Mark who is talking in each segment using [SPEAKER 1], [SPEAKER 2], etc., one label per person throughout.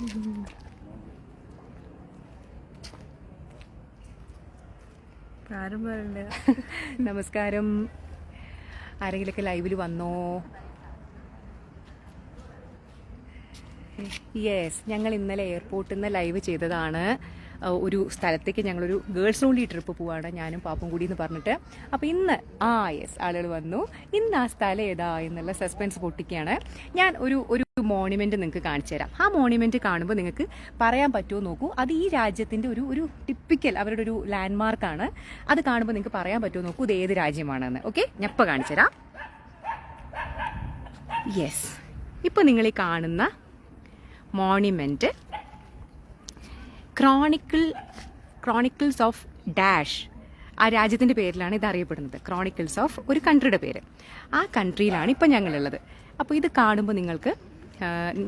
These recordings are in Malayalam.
[SPEAKER 1] നമസ്കാരം. ആരെങ്കിലൊക്കെ ലൈവിൽ വന്നോ? യെസ് ഞങ്ങൾ ഇന്നലെ എയർപോർട്ടിൽ നിന്ന് ലൈവ് ചെയ്തതാണ്. ഒരു സ്ഥലത്തേക്ക് ഞങ്ങളൊരു ഗേൾസ് ഓൺലി ട്രിപ്പ് പോവാണ് ഞാനും പാപ്പും കൂടി എന്ന് പറഞ്ഞിട്ട്. അപ്പോൾ ഇന്ന് ആ യെസ് ആളുകൾ വന്നു. ഇന്ന് ആ സ്ഥലം ഏതാ എന്നുള്ള സസ്പെൻസ് പൊട്ടിക്കുകയാണ്. ഞാൻ ഒരു ഒരു മോണിമെന്റ് നിങ്ങൾക്ക് കാണിച്ചു തരാം. ആ മോണിമെന്റ് കാണുമ്പോൾ നിങ്ങൾക്ക് പറയാൻ പറ്റുമോ നോക്കൂ. അത് ഈ രാജ്യത്തിന്റെ ഒരു ഒരു ടിപ്പിക്കൽ അവരുടെ ഒരു ലാൻഡ്മാർക്കാണ് അത് കാണുമ്പോൾ നിങ്ങൾക്ക് പറയാൻ പറ്റുമോ നോക്കൂ ഇത് ഏത് രാജ്യമാണെന്ന്. ഓക്കെ ഞപ്പ കാണിച്ചു തരാം. യെസ് ഇപ്പോൾ നിങ്ങൾ ഈ കാണുന്ന monument chronicle chronicles of dash ആ രാജ്യത്തിന്റെ പേരിലാണ് ഇത് അറിയപ്പെടുന്നത്. ക്രോണിക്കിൾസ് ഓഫ് ഒരു കൺട്രിയുടെ പേര്. ആ കൺട്രിയിലാണ് ഇപ്പം ഞങ്ങളുള്ളത്. അപ്പോൾ ഇത് കാണുമ്പോൾ നിങ്ങൾക്ക്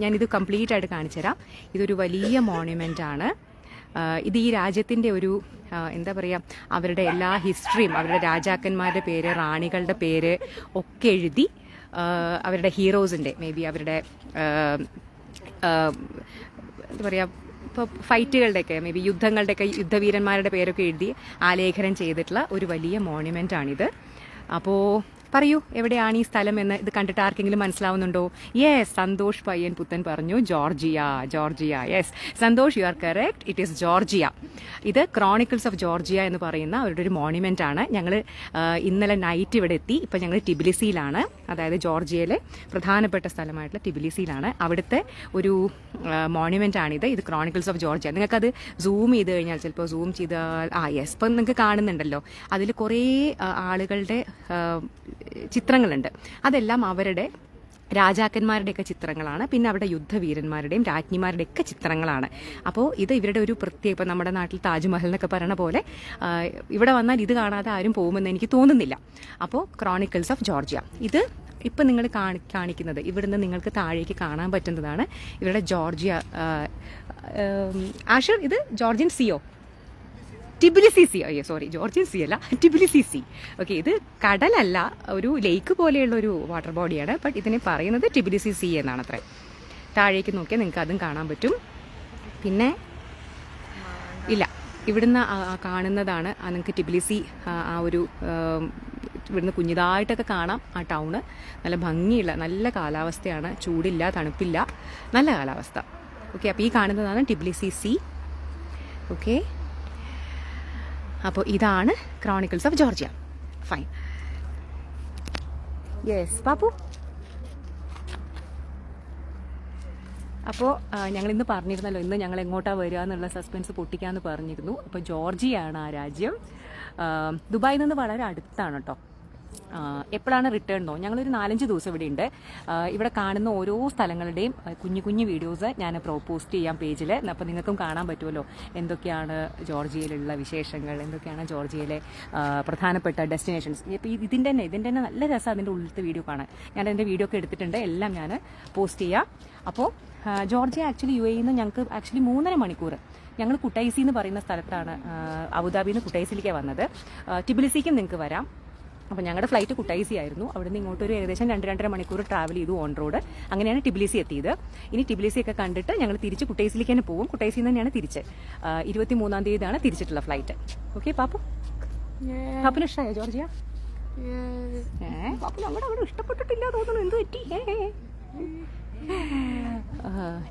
[SPEAKER 1] ഞാനിത് കംപ്ലീറ്റ് ആയിട്ട് കാണിച്ചു തരാം. ഇതൊരു വലിയ മോണ്യുമെന്റ് ആണ്. ഇത് ഈ രാജ്യത്തിന്റെ ഒരു എന്താ പറയുക അവരുടെ എല്ലാ ഹിസ്റ്ററിയും അവരുടെ രാജാക്കന്മാരുടെ പേര് റാണികളുടെ പേര് ഒക്കെ എഴുതി അവരുടെ ഹീറോസിന്റെ മേ ബി അവരുടെ എന്താ പറയുക ഇപ്പോൾ ഫൈറ്റുകളുടെയൊക്കെ മേ ബി യുദ്ധങ്ങളുടെയൊക്കെ യുദ്ധവീരന്മാരുടെ പേരൊക്കെ എഴുതി ആലേഖനം ചെയ്തിട്ടുള്ള ഒരു വലിയ മോണ്യുമെന്റ് ആണിത്. അപ്പോൾ പറയൂ എവിടെയാണ് ഈ സ്ഥലം എന്ന് ഇത് കണ്ടിട്ട് ആർക്കെങ്കിലും മനസ്സിലാവുന്നുണ്ടോ? യെസ് സന്തോഷ് പയ്യൻ പുത്തൻ പറഞ്ഞു Georgia Georgia yes Santosh you are correct it is Georgia. ഇത് ക്രോണിക്കിൾസ് ഓഫ് ജോർജിയ എന്ന് പറയുന്ന അവരുടെ ഒരു മോണ്യുമെന്റ് ആണ്. ഞങ്ങൾ ഇന്നലെ നൈറ്റ് ഇവിടെ എത്തി. ഇപ്പം ഞങ്ങൾ ടിബിലിസിയിലാണ് അതായത് ജോർജിയയിലെ പ്രധാനപ്പെട്ട സ്ഥലമായിട്ടുള്ള ടിബിലിസിയിലാണ്. അവിടുത്തെ ഒരു മോണ്യുമെന്റ് ആണിത്. ഇത് ക്രോണിക്കിൾസ് ഓഫ് ജോർജിയ നിങ്ങൾക്കത് സൂം ചെയ്ത് കഴിഞ്ഞാൽ ചിലപ്പോൾ സൂം ചെയ്താൽ ആ യെസ് ഇപ്പം നിങ്ങൾക്ക് കാണുന്നുണ്ടല്ലോ. അതിൽ കുറേ ആളുകളുടെ ചിത്രങ്ങളുണ്ട്. അതെല്ലാം അവരുടെ രാജാക്കന്മാരുടെയൊക്കെ ചിത്രങ്ങളാണ്. പിന്നെ അവിടെ യുദ്ധവീരന്മാരുടെയും രാജ്ഞിമാരുടെയൊക്കെ ചിത്രങ്ങളാണ്. അപ്പോൾ ഇത് ഇവരുടെ ഒരു പ്രത്യേക ഇപ്പം നമ്മുടെ നാട്ടിൽ താജ്മഹൽ എന്നൊക്കെ പറയണ പോലെ ഇവിടെ വന്നാൽ ഇത് കാണാതെ ആരും പോകുമെന്ന് എനിക്ക് തോന്നുന്നില്ല. അപ്പോൾ ക്രോണിക്കിൾസ് ഓഫ് ജോർജിയ ഇത് ഇപ്പം നിങ്ങൾ കാണി കാണിക്കുന്നത്. ഇവിടുന്ന് നിങ്ങൾക്ക് താഴേക്ക് കാണാൻ പറ്റുന്നതാണ്. ഇവരുടെ ജോർജിയ ആഷർ ഇത് ജോർജിയൻ സിയോ ടിബിലിസി സി അയ്യോ സോറി ജോർജിയൻ സി അല്ല ടിബിലിസി സി ഓക്കെ ഇത് കടലല്ല ഒരു ലേക്ക് പോലെയുള്ള ഒരു വാട്ടർ ബോഡിയാണ് ബട്ട് ഇതിനെ പറയുന്നത് ടിബിലിസി സി എന്നാണ് അത്ര താഴേക്ക് നോക്കിയാൽ നിങ്ങൾക്ക് അതും കാണാൻ പറ്റും. പിന്നെ ഇല്ല ഇവിടുന്ന് കാണുന്നതാണ് നിങ്ങൾക്ക് ടിബിലിസി ആ ഒരു ഇവിടുന്ന് കുഞ്ഞിതായിട്ടൊക്കെ കാണാം ആ ടൗണ്. നല്ല ഭംഗിയുള്ള നല്ല കാലാവസ്ഥയാണ്. ചൂടില്ല തണുപ്പില്ല. നല്ല കാലാവസ്ഥ. ഓക്കെ അപ്പോൾ ഈ കാണുന്നതാണ് ടിബ്ലി സി. ഓക്കെ അപ്പോൾ ഇതാണ് chronicles of Georgia fine yes Pappu. അപ്പോൾ ഞങ്ങൾ ഇന്ന് പറഞ്ഞിരുന്നല്ലോ ഇന്ന് ഞങ്ങൾ എങ്ങോട്ടാണ് വരിക എന്നുള്ള സസ്പെൻസ് പൊട്ടിക്കാമെന്ന് പറഞ്ഞിരുന്നു. അപ്പോൾ ജോർജിയാണ് ആ രാജ്യം. ദുബായിൽ നിന്ന് വളരെ അടുത്താണ് കേട്ടോ എപ്പോഴാണ് റിട്ടേൺ ഞങ്ങളൊരു നാലഞ്ച് ദിവസം ഇവിടെ ഉണ്ട്. ഇവിടെ കാണുന്ന ഓരോ സ്ഥലങ്ങളുടെയും കുഞ്ഞു കുഞ്ഞു വീഡിയോസ് ഞാൻ പോസ്റ്റ് ചെയ്യാം പേജിൽ അപ്പോൾ നിങ്ങൾക്കും കാണാൻ പറ്റുമല്ലോ. എന്തൊക്കെയാണ് ജോർജിയയിലുള്ള വിശേഷങ്ങൾ എന്തൊക്കെയാണ് ജോർജിയയിലെ പ്രധാനപ്പെട്ട ഡെസ്റ്റിനേഷൻസ് ഇപ്പോൾ ഇതിന്റെ തന്നെ ഇതിന്റെ തന്നെ നല്ല രസം അതിന്റെ ഉള്ളിലത്തെ വീഡിയോ കാണാൻ. ഞാൻ അതിന്റെ വീഡിയോ ഒക്കെ എടുത്തിട്ടുണ്ട്. എല്ലാം ഞാൻ പോസ്റ്റ് ചെയ്യാം. അപ്പോൾ ജോർജിയ ആക്ച്വലി യു എയിൽ നിന്ന് ഞങ്ങൾക്ക് ആക്ച്വലി മൂന്നര മണിക്കൂർ ഞങ്ങൾ കുട്ടൈസി എന്ന് പറയുന്ന സ്ഥലത്താണ് അബുദാബിന്ന് നിന്ന് കുട്ടൈസിലേക്ക് വന്നത്. ടിബിലിസിക്കും നിങ്ങൾക്ക് വരാം. അപ്പോൾ ഞങ്ങളുടെ ഫ്ലൈറ്റ് കുട്ടൈസി ആയിരുന്നു. അവിടുന്ന് ഇങ്ങോട്ട് ഒരു ഏകദേശം രണ്ട് രണ്ടര മണിക്കൂർ ട്രാവൽ ചെയ്തു ഓൺ റോഡ് അങ്ങനെയാണ് ടിബിലിസി എത്തിയത്. ഇനി ടിബിലിസി ഒക്കെ കണ്ടിട്ട് ഞങ്ങൾ തിരിച്ച് കുട്ടൈസിലേക്ക് തന്നെ പോകും കുട്ടൈസിൽ തന്നെയാണ് തിരിച്ച്. ഇരുപത്തി മൂന്നാം തീയതിയാണ് തിരിച്ചിട്ടുള്ള ഫ്ലൈറ്റ് ഓക്കെ പാപ്പു? പാപ്പിന് ഇഷ്ടമായോ ജോർജിയ? പാപ്പു ഞങ്ങളുടെ അവിടെ ഇഷ്ടപ്പെട്ടിട്ടില്ല തോന്നുന്നു. എന്ത് പറ്റി.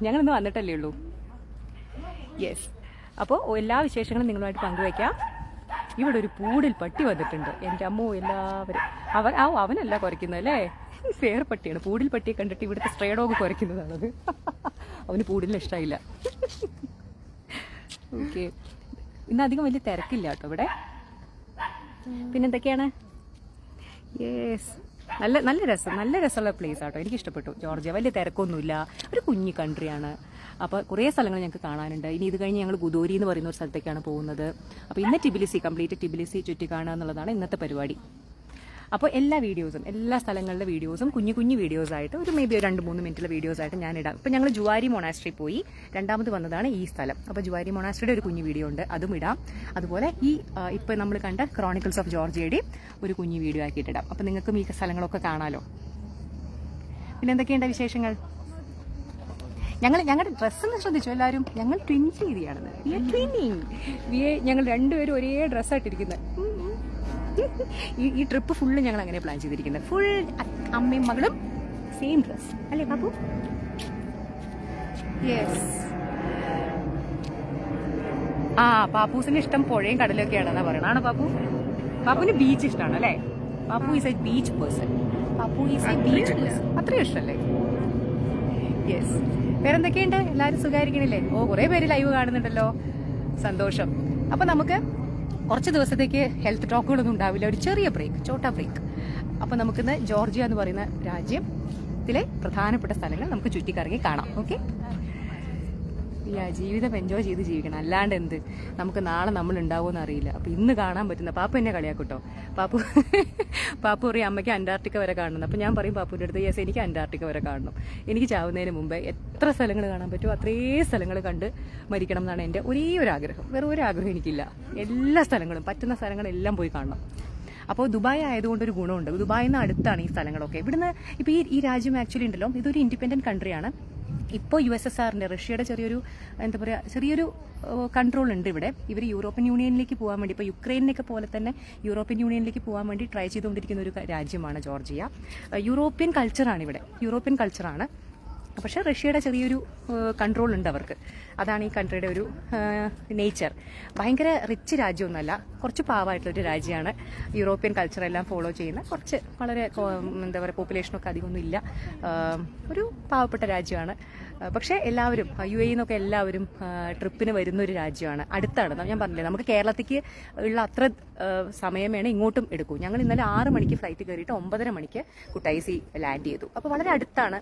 [SPEAKER 1] ഞങ്ങളിന്ന് വന്നിട്ടല്ലേ ഉള്ളൂ. യെസ് അപ്പോൾ എല്ലാ വിശേഷങ്ങളും നിങ്ങളുമായിട്ട് പങ്കുവയ്ക്കാം ഇവിടെ ഒരു പൂടിൽ പട്ടി വന്നിട്ടുണ്ട്. എന്റെ അമ്മോ എല്ലാവരും. അവൻ ആ അവനല്ല കുറയ്ക്കുന്നത് അല്ലേ? ഫെയർ പട്ടിയാണ്. പൂടിൽ പട്ടിയെ കണ്ടിട്ട് ഇവിടുത്തെ സ്ട്രേ ഡോഗ് കുറയ്ക്കുന്നതാണത്. അവന് പൂടിലിന് ഇഷ്ടമായില്ല ഓക്കെ ഇന്ന് അധികം വലിയ തിരക്കില്ല കേട്ടോ ഇവിടെ. പിന്നെന്തൊക്കെയാണ്? യെസ് നല്ല നല്ല രസം നല്ല രസമുള്ള പ്ലേസ് ആട്ടോ. എനിക്ക് ഇഷ്ടപ്പെട്ടു ജോർജിയ വലിയ തിരക്കൊന്നുമില്ല. ഒരു കുഞ്ഞു കൺട്രിയാണ് അപ്പോൾ കുറേ സ്ഥലങ്ങൾ ഞങ്ങൾക്ക് കാണാനുണ്ട്. ഇനി ഇത് കഴിഞ്ഞ് ഞങ്ങൾ ഗുദോരി എന്ന് പറയുന്ന ഒരു സ്ഥലത്തേക്കാണ് പോകുന്നത്. അപ്പോൾ ഇന്ന് ടിബിലിസി കംപ്ലീറ്റ് ടിബിലിസി ചുറ്റി കാണുക എന്നുള്ളതാണ് ഇന്നത്തെ പരിപാടി. അപ്പോൾ എല്ലാ വീഡിയോസും എല്ലാ സ്ഥലങ്ങളിലെ വീഡിയോസും കുഞ്ഞു കുഞ്ഞു വീഡിയോസ് ആയിട്ട് ഒരു മേ ബി രണ്ട് മൂന്ന് മിനിറ്റിലെ വീഡിയോസ് ആയിട്ട് ഞാൻ ഇടാം ഇപ്പോൾ ഞങ്ങൾ ജുവാരി മൊണാസ്ട്രി പോയി. രണ്ടാമത് വന്നതാണ് ഈ സ്ഥലം. അപ്പോൾ ജുവാരി മൊണാസ്ട്രിയുടെ ഒരു കുഞ്ഞു വീഡിയോ ഉണ്ട്. അതും ഇടാം. അതുപോലെ ഈ ഇപ്പോൾ നമ്മൾ കണ്ട ക്രോണിക്കിൾസ് ഓഫ് ജോർജിയയുടെയും ഒരു കുഞ്ഞു വീഡിയോ ആക്കിയിട്ടിടാം അപ്പോൾ നിങ്ങൾക്കും ഈ സ്ഥലങ്ങളൊക്കെ കാണാമല്ലോ പിന്നെ എന്തൊക്കെയുണ്ട് വിശേഷങ്ങൾ? ഞങ്ങൾ ഞങ്ങളുടെ ഡ്രസ്സെന്ന് ശ്രദ്ധിച്ചു എല്ലാവരും? ഞങ്ങൾ ട്വിൻ ചെയ്തിയാണെന്ന്. ട്വിന്നിങ് ഞങ്ങൾ രണ്ടുപേരും ഒരേ ഡ്രസ്സായിട്ടിരിക്കുന്നത് ഈ ഈ ട്രിപ്പ് ഫുള്ള് ഞങ്ങൾ അങ്ങനെ പ്ലാൻ ചെയ്തിരിക്കുന്നത്. ഫുൾ അമ്മയും മകളും സെയിം ഡ്രസ് അല്ലേ ബാബു യെസ് ആ പാപ്പൂസിന് ഇഷ്ടം പുഴയും കടലൊക്കെ ആണെന്നാ പറയണ ആണോ പാപ്പു പാപ്പുവിന് ബീച്ച് ഇഷ്ടമാണ് അല്ലേ? Pappu is a beach person Pappu is a beach person അത്രയും ഇഷ്ടമല്ലേ? യെസ് വേറെന്തൊക്കെയുണ്ട്? എല്ലാവരും സുഖമായിരിക്കണില്ലേ? ഓ കുറേ പേര് ലൈവ് കാണുന്നുണ്ടല്ലോ. സന്തോഷം. അപ്പൊ നമുക്ക് കുറച്ച് ദിവസത്തേക്ക് ഹെൽത്ത് ടോക്കുകളൊന്നും ഉണ്ടാവില്ല. ഒരു ചെറിയ ബ്രേക്ക് ചോട്ട ബ്രേക്ക് അപ്പോൾ നമുക്കിന്ന് ജോർജിയ എന്ന് പറയുന്ന രാജ്യത്തിലെ പ്രധാനപ്പെട്ട സ്ഥലങ്ങൾ നമുക്ക് ചുറ്റിക്കറങ്ങി കാണാം. ഓക്കെ ഇല്ല ജീവിതം എൻജോയ് ചെയ്ത് ജീവിക്കണം. അല്ലാണ്ട് എന്ത്? നമുക്ക് നാളെ നമ്മൾ ഉണ്ടാവുമെന്ന് അറിയില്ല അപ്പൊ ഇന്ന് കാണാൻ പറ്റുന്ന പാപ്പ എന്നെ കളിയാക്കൂട്ടോ. പാപ്പു പാപ്പു പറയും അമ്മയ്ക്ക് അന്റാർട്ടിക്ക വരെ കാണണം. അപ്പൊ ഞാൻ പറയും പാപ്പുവിന്റെ അടുത്ത് യെസ് എനിക്ക് അന്റാർട്ടിക്ക വരെ കാണണം. എനിക്ക് ചാവുന്നതിന് മുമ്പേ എത്ര സ്ഥലങ്ങൾ കാണാൻ പറ്റുമോ അത്രയും സ്ഥലങ്ങൾ കണ്ട് മരിക്കണം എന്നാണ് എന്റെ ഒരേ ഒരു ആഗ്രഹം. വേറെ ഒരു ആഗ്രഹം എനിക്കില്ല. എല്ലാ സ്ഥലങ്ങളും പറ്റുന്ന സ്ഥലങ്ങളെല്ലാം പോയി കാണണം. അപ്പോൾ ദുബായ് ആയതുകൊണ്ട് ഒരു ഗുണമുണ്ട്. ദുബായിൽ നിന്ന് അടുത്താണ് ഈ സ്ഥലങ്ങളൊക്കെ. ഇവിടുന്ന് ഇപ്പോൾ ഈ ഈ രാജ്യം ആക്ച്വലി ഉണ്ടല്ലോ. ഇതൊരു ഇൻഡിപെൻഡന്റ് കൺട്രിയാണ് ഇപ്പോൾ യു എസ് എസ് ആറിന്റെ റഷ്യയുടെ ചെറിയൊരു എന്താ പറയുക ചെറിയൊരു കൺട്രോൾ ഉണ്ട് ഇവിടെ. ഇവർ യൂറോപ്യൻ യൂണിയനിലേക്ക് പോകാൻ വേണ്ടി ഇപ്പോൾ യുക്രൈനിനൊക്കെ പോലെ തന്നെ യൂറോപ്യൻ യൂണിയനിലേക്ക് പോകാൻ വേണ്ടി ട്രൈ ചെയ്തുകൊണ്ടിരിക്കുന്ന ഒരു രാജ്യമാണ് ജോർജിയ. യൂറോപ്യൻ കൾച്ചറാണ് ഇവിടെ. യൂറോപ്യൻ കൾച്ചറാണ് പക്ഷേ റഷ്യയുടെ ചെറിയൊരു കൺട്രോൾ ഉണ്ട് അവർക്ക്. അതാണ് ഈ കൺട്രിയുടെ ഒരു നേച്ചർ ഭയങ്കര റിച്ച് രാജ്യമൊന്നുമല്ല കുറച്ച് പാവമായിട്ടുള്ളൊരു രാജ്യമാണ്. യൂറോപ്യൻ കൾച്ചറെല്ലാം ഫോളോ ചെയ്യുന്ന കുറച്ച് വളരെ എന്താ പറയുക പോപ്പുലേഷനൊക്കെ അധികമൊന്നും ഇല്ല. ഒരു പാവപ്പെട്ട രാജ്യമാണ്. പക്ഷേ എല്ലാവരും യു എ നിന്നൊക്കെ എല്ലാവരും ട്രിപ്പിന് വരുന്ന ഒരു രാജ്യമാണ്. അടുത്താണ്. ഞാൻ പറഞ്ഞില്ലേ നമുക്ക് കേരളത്തേക്ക് ഉള്ള അത്ര സമയം വേണേൽ ഇങ്ങോട്ടും എടുക്കൂ. ഞങ്ങൾ ഇന്നലെ ആറ് മണിക്ക് ഫ്ലൈറ്റ് കയറിയിട്ട് ഒമ്പതര മണിക്ക് കുട്ടൈസി ലാൻഡ് ചെയ്തു. അപ്പോൾ വളരെ അടുത്താണ്.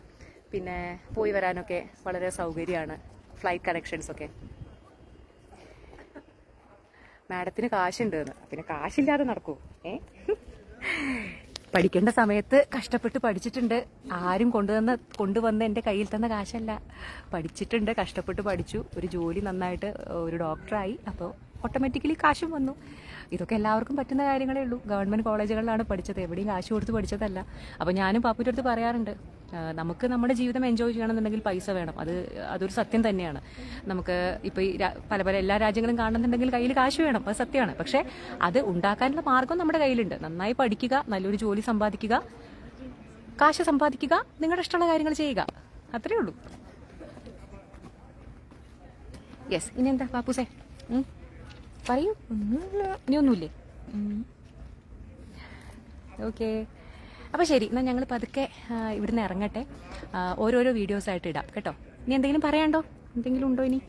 [SPEAKER 1] പിന്നെ പോയി വരാനൊക്കെ വളരെ സൗകര്യമാണ്. ഫ്ലൈറ്റ് കണക്ഷൻസ് ഒക്കെ. മാഡത്തിന് കാശുണ്ട് എന്ന്. പിന്നെ കാശില്ലാതെ നടക്കൂ. ഏ? പഠിക്കേണ്ട സമയത്ത് കഷ്ടപ്പെട്ട് പഠിച്ചിട്ടുണ്ട്. ആരും കൊണ്ടുവന്ന കൊണ്ടുവന്ന് എന്റെ കയ്യിൽ തന്ന കാശല്ല. പഠിച്ചിട്ടുണ്ട് കഷ്ടപ്പെട്ട് പഠിച്ചു. ഒരു ജോലി നന്നായിട്ട് ഒരു ഡോക്ടറായി അപ്പോൾ ഓട്ടോമാറ്റിക്കലി കാശും വന്നു. ഇതൊക്കെ എല്ലാവർക്കും പറ്റുന്ന കാര്യങ്ങളേ ഉള്ളൂ. ഗവൺമെന്റ് കോളേജുകളിലാണ് പഠിച്ചത്. എവിടെയും കാശ് കൊടുത്ത് പഠിച്ചതല്ല. അപ്പോൾ ഞാനും പാപ്പൂരടുത്ത് അടുത്ത് പറയാറുണ്ട്. നമുക്ക് നമ്മുടെ ജീവിതം എൻജോയ് ചെയ്യണമെന്നുണ്ടെങ്കിൽ പൈസ വേണം. അത് അതൊരു സത്യം തന്നെയാണ്. നമുക്ക് ഇപ്പോൾ ഈ പല പല എല്ലാ രാജ്യങ്ങളും കാണണമെന്നുണ്ടെങ്കിൽ കയ്യിൽ കാശ് വേണം. അത് സത്യമാണ്. പക്ഷേ അത് ഉണ്ടാക്കാനുള്ള മാർഗം നമ്മുടെ കയ്യിലുണ്ട്. നന്നായി പഠിക്കുക നല്ലൊരു ജോലി സമ്പാദിക്കുക കാശ് സമ്പാദിക്കുക നിങ്ങളുടെ ഇഷ്ടമുള്ള കാര്യങ്ങൾ ചെയ്യുക. അത്രേ ഉള്ളൂ. യെസ് ഇനി എന്താ പാപ്പൂസേ? പറയൂ. ഇനി ഒന്നുമില്ലേ? ഓക്കെ അപ്പോൾ ശരി എന്നാൽ ഞങ്ങൾ പതുക്കെ ഇവിടുന്ന് ഇറങ്ങട്ടെ. ഓരോരോ വീഡിയോസ് ആയിട്ട് ഇടാം കേട്ടോ. ഇനി എന്തെങ്കിലും പറയാണ്ടോ എന്തെങ്കിലും ഉണ്ടോ ഇനി?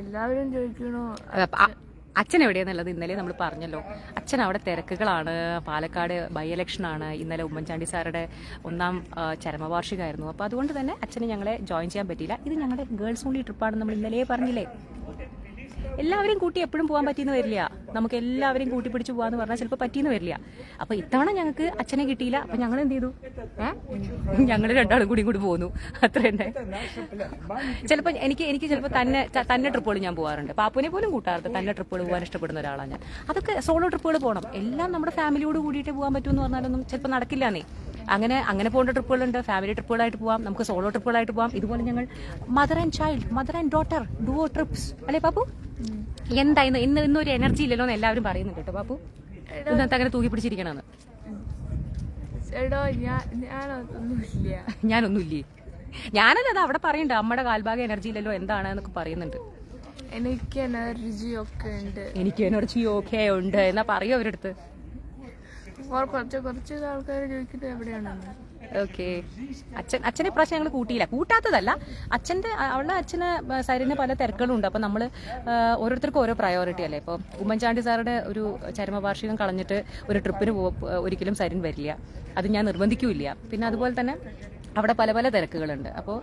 [SPEAKER 2] എല്ലാവരും ചോദിക്കണോ?
[SPEAKER 1] അച്ഛൻ എവിടെയാന്നുള്ളത് ഇന്നലെ നമ്മൾ പറഞ്ഞല്ലോ. അച്ഛൻ അവിടെ തിരക്കുകളാണ്. പാലക്കാട് ബൈ ഇലക്ഷനാണ് ഇന്നലെ ഉമ്മൻചാണ്ടി സാറുടെ ഒന്നാം ചരമവാർഷികമായിരുന്നു. അപ്പോൾ അതുകൊണ്ട് തന്നെ അച്ഛന് ഞങ്ങളെ ജോയിൻ ചെയ്യാൻ പറ്റിയില്ല. ഇത് ഞങ്ങളുടെ ഗേൾസ് ഓൺലി ട്രിപ്പാണ് നമ്മൾ ഇന്നലെ പറഞ്ഞില്ലേ? എല്ലാവരെയും കൂട്ടി എപ്പോഴും പോകാൻ പറ്റിയെന്ന് വരില്ല. നമുക്ക് എല്ലാവരെയും കൂട്ടി പിടിച്ച് പോകാന്ന് പറഞ്ഞാൽ ചിലപ്പോൾ പറ്റിയെന്ന് വരില്ല. അപ്പൊ ഇത്തവണ ഞങ്ങൾക്ക് അച്ഛനെ കിട്ടിയില്ല. അപ്പൊ ഞങ്ങൾ എന്ത് ചെയ്തു? ഞങ്ങൾ രണ്ടാളും കൂടി കൂടി പോകുന്നു അത്ര തന്നെ. ചിലപ്പോൾ എനിക്ക് എനിക്ക് ചിലപ്പോൾ തന്നെ തന്നെ ട്രിപ്പുകൾ ഞാൻ പോകാറുണ്ട് പാപ്പുവിനെ പോലും കൂട്ടാറുണ്ട് തന്നെ ട്രിപ്പുകൾ പോകാൻ ഇഷ്ടപ്പെടുന്ന ഒരാളാണ് ഞാൻ. അതൊക്കെ സോളോ ട്രിപ്പുകൾ പോകണം എല്ലാം നമ്മുടെ ഫാമിലിയോട് കൂടിയിട്ട് പോകാൻ പറ്റുമെന്ന് പറഞ്ഞാലൊന്നും ചിലപ്പോൾ നടക്കില്ലാന്നേ. അങ്ങനെ അങ്ങനെ പോകേണ്ട ട്രിപ്പുകളുണ്ട് ഫാമിലി ട്രിപ്പുകളായിട്ട് പോവാം. നമുക്ക് സോളോ ട്രിപ്പുകളായിട്ട് പോവാം. ഇതുപോലെ ഞങ്ങൾ mother and child mother and daughter duo trips അല്ലേ പാപ്പു? എന്താ ഇന്ന് ഇന്ന് ഇന്നൊരു എനർജി ഇല്ലല്ലോ എന്ന് എല്ലാവരും പറയുന്നുണ്ട് കേട്ടോ ബാപ്പു. ഇന്നത്തെ അങ്ങനെ തൂക്കി പിടിച്ചിരിക്കണമെന്ന്
[SPEAKER 2] എടോ ഞാൻ ഞാനൊന്നുമില്ല.
[SPEAKER 1] ഞാനൊന്നുമില്ലേ? ഞാനല്ല അത് അവിടെ പറയുന്നുണ്ട് അമ്മയുടെ കാൽഭാഗ എനർജി ഇല്ലല്ലോ എന്താണ് എന്നൊക്കെ പറയുന്നുണ്ട്.
[SPEAKER 2] എനിക്ക് എനർജി ഒക്കെ ഉണ്ട്.
[SPEAKER 1] എനിക്ക് എനർജി ഒക്കെ ഉണ്ട്. എന്നാ പറയൂ അവരടുത്ത്.
[SPEAKER 2] കുറെ- കുറച്ച് കുറച്ച് ആൾക്കാർ ചോദിക്കുന്നത് എവിടെയാണെന്ന്.
[SPEAKER 1] ഓക്കെ. അച്ഛൻ അച്ഛനെ ഇപ്രാവശ്യം ഞങ്ങൾ കൂട്ടിയില്ല. കൂട്ടാത്തതല്ല. അച്ഛന്റെ അവളുടെ അച്ഛന് സാരിന് പല തിരക്കുകളും ഉണ്ട് അപ്പം നമ്മൾ ഓരോരുത്തർക്കും ഓരോ പ്രയോറിറ്റി അല്ലേ? ഇപ്പോൾ ഉമ്മൻചാണ്ടി സാറുടെ ഒരു ചരമവാർഷികം കളഞ്ഞിട്ട് ഒരു ട്രിപ്പിന് ഒരിക്കലും സരിൻ വരില്ല. അത് ഞാൻ നിർബന്ധിക്കൂല്ല. പിന്നെ അതുപോലെ തന്നെ അവിടെ പല പല തിരക്കുകളുണ്ട്. അപ്പോൾ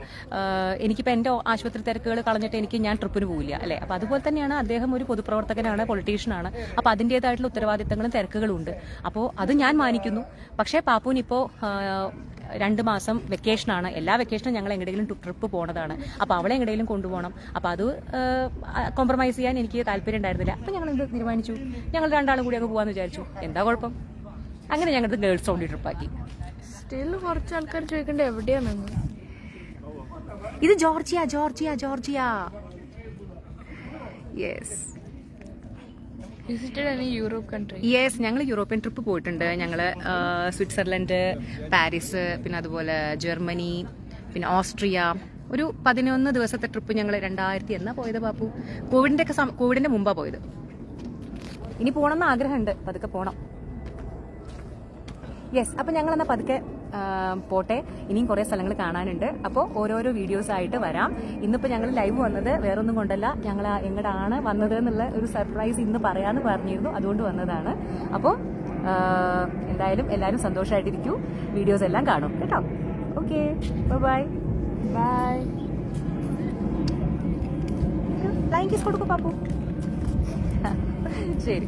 [SPEAKER 1] എനിക്കിപ്പോൾ എന്റെ ആശുപത്രി തിരക്കുകൾ കളഞ്ഞിട്ട് എനിക്ക് ഞാൻ ട്രിപ്പിന് പോവില്ല അല്ലേ? അപ്പോൾ അതുപോലെ തന്നെയാണ് അദ്ദേഹം ഒരു പൊതുപ്രവർത്തകനാണ് പൊളിറ്റീഷ്യനാണ് അപ്പോൾ അതിന്റേതായിട്ടുള്ള ഉത്തരവാദിത്തങ്ങളും തിരക്കുകളും ഉണ്ട് അപ്പോൾ അത് ഞാൻ മാനിക്കുന്നു. പക്ഷേ പാപ്പുവിനിപ്പോൾ രണ്ട് മാസം വെക്കേഷനാണ്. എല്ലാ വെക്കേഷനും ഞങ്ങൾ എങ്ങനെയെങ്കിലും ട്രിപ്പ് പോണതാണ്. അപ്പോൾ അവളെ എങ്ങനെയെങ്കിലും കൊണ്ടുപോകണം. അപ്പോൾ അത് കോംപ്രമൈസ് ചെയ്യാൻ എനിക്ക് താല്പര്യം ഉണ്ടായിരുന്നില്ല. അപ്പോൾ ഞങ്ങൾ എന്ത് തീരുമാനിച്ചു? ഞങ്ങൾ രണ്ടാളും കൂടി അങ്ങ് പോകാമെന്ന് വിചാരിച്ചു. എന്താ കുഴപ്പം? അങ്ങനെ ഞങ്ങൾ ഗേൾസ് ഓൺലി ട്രിപ്പാക്കി
[SPEAKER 2] സ്റ്റിൽ കുറച്ച് ആൾക്കാർ ചോദിക്കേണ്ടത് എവിടെയാണെന്ന്
[SPEAKER 1] ഇത് Georgia Georgia Georgia. Yes yes ഞങ്ങൾ യൂറോപ്യൻ ട്രിപ്പ് പോയിട്ടുണ്ട്. ഞങ്ങൾ സ്വിറ്റ്സർലൻഡ് പാരീസ് പിന്നെ അതുപോലെ ജർമ്മനി പിന്നെ ഓസ്ട്രിയ ഒരു പതിനൊന്ന് ദിവസത്തെ ട്രിപ്പ് ഞങ്ങൾ രണ്ടായിരത്തി എന്നാ പോയത് പാപ്പു കോവിഡിന്റെ ഒക്കെ കോവിഡിന്റെ മുമ്പാ പോയത്. ഇനി പോകണം എന്ന് ആഗ്രഹമുണ്ട്. പതുക്കെ പോണം. യെസ് അപ്പൊ ഞങ്ങൾ എന്നാ പതുക്കെ പോട്ടെ. ഇനിയും കുറേ സ്ഥലങ്ങൾ കാണാനുണ്ട്. അപ്പോൾ ഓരോരോ വീഡിയോസ് ആയിട്ട് വരാം. ഇന്നിപ്പോൾ ഞങ്ങൾ ലൈവ് വന്നത് വേറൊന്നും കൊണ്ടല്ല. ഞങ്ങൾ എങ്ങടാണ് വന്നത് എന്നുള്ള ഒരു സർപ്രൈസ് ഇന്ന് പറയാമെന്ന് പറഞ്ഞിരുന്നു. അതുകൊണ്ട് വന്നതാണ്. അപ്പോൾ എന്തായാലും എല്ലാവരും സന്തോഷമായിട്ടിരിക്കൂ വീഡിയോസ് എല്ലാം കാണും. കേട്ടോ? ഓക്കെ ബൈ
[SPEAKER 2] ബൈ
[SPEAKER 1] ലൈൻ കിസ് കൊടുക്കും പാപ്പു. ശരി.